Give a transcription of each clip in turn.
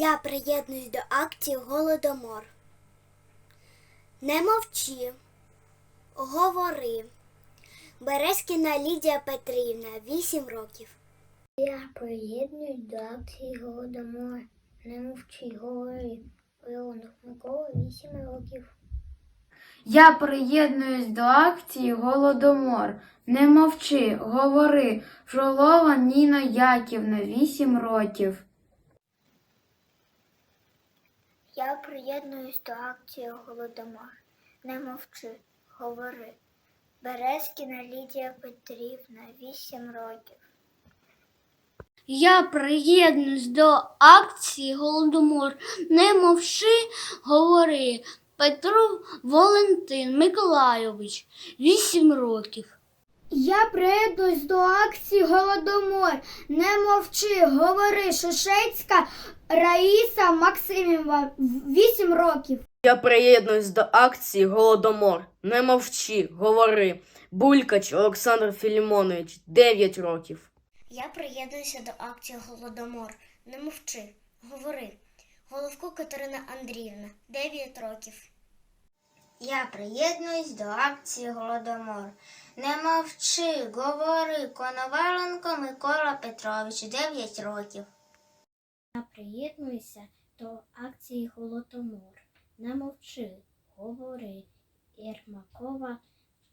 Я приєднуюсь до акції Голодомор. Не мовчи, говори. Березкіна Лідія Петрівна, 8 років. Я приєднуюсь до акції Голодомор. Не мовчи, говори. Леонов Микола, 8 років. Я приєднуюсь до акції Голодомор. Не мовчи, говори. Фролова Ніна Яківна, 8 років. Я приєднуюсь до акції Голодомор. Не мовчи, говори. Березкіна Лідія Петрівна, 8 років. Я приєднуюсь до акції Голодомор. Не мовчи, говори. Петров Валентин Миколайович, 8 років. Я приєднуюсь до акції Голодомор. Не мовчи, говори Шишецька Раїса Максимівна, 8 років. Я приєднуюсь до акції Голодомор. Не мовчи, говори. Булькач Олександр Філімонович, 9 років. Я приєднуюся до акції Голодомор. Не мовчи, говори. Головко Катерина Андріївна, 9 років. Я приєднуюсь до акції Голодомор. Не мовчи, говори. Коноваленко Микола Петрович, 9 років. Я приєднуюся до акції Голодомор. Не мовчи, говори. Єрмакова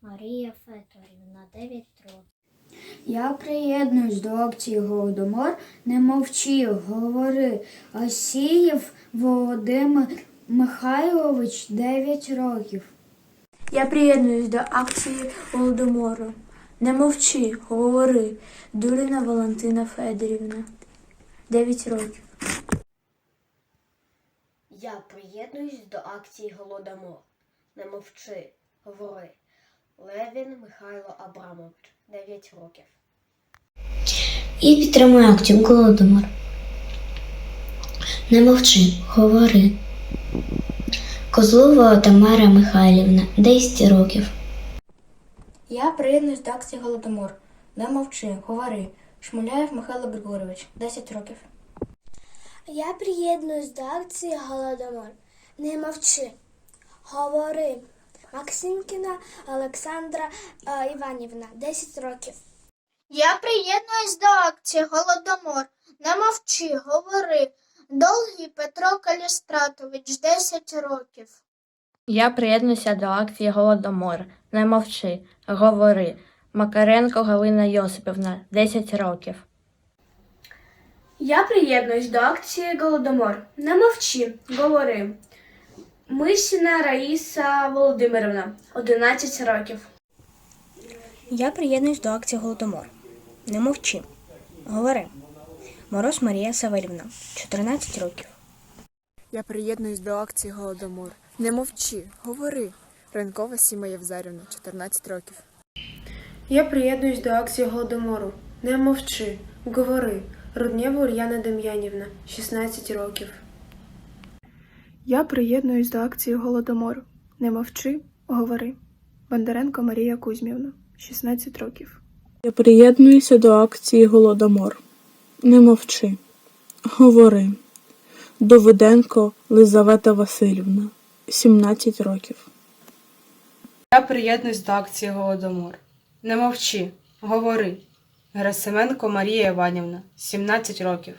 Марія Федорівна, 9 років. Я приєднуюсь до акції Голодомор. Не мовчи, говори. Осієв Володимир Михайлович, 9 років. Я приєднуюсь до акції Голодомору. Не мовчи, говори. Дурина Валентина Федорівна. 9 років. Я приєднуюсь до акції Голодомор. Не мовчи, говори. Левін Михайло Абрамович, 9 років. І підтримує акцію Голодомор. Не мовчи, говори. Козлова Тамара Михайлівна, 10 років. Я приєднуюсь до акції Голодомор. Не мовчи, говори. Шмуляєв Михайло Григорович, 10 років. Я приєднуюсь до акції Голодомор. Не мовчи, говори. Максимкіна Олександра е, Іванівна, 10 років. Я приєднуюсь до акції Голодомор. Не мовчи, говори. Довгий Петро Калістратович, 10 років. Я приєднуюся до акції Голодомор. Не мовчи, говори. Макаренко Галина Йосипівна, 10 років. Я приєднуюсь до акції Голодомор. Не мовчи, говори. Мисіна Раїса Володимирівна, 11 років. Я приєднуюсь до акції Голодомор. Не мовчи. Говори. Мороз Марія Савельівна, 14 років. Я приєднуюсь до акції Голодомор. Не мовчи, говори. Ренкова Сіма Євзарівна, 14 років. Я приєднуюсь до акції Голодомору. Не мовчи, говори. Руднєва Ульяна Дем'янівна, 16 років. Я приєднуюсь до акції Голодомор. Не мовчи, говори. Бондаренко Марія Кузьмівна, 16 років. Я приєднуюся до акції Голодомор. Не мовчи. Говори. Довиденко Лизавета Васильівна, 17 років. Я приєднуюсь до акції Голодомор. Не мовчи, говори. Герасименко Марія Іванівна, 17 років.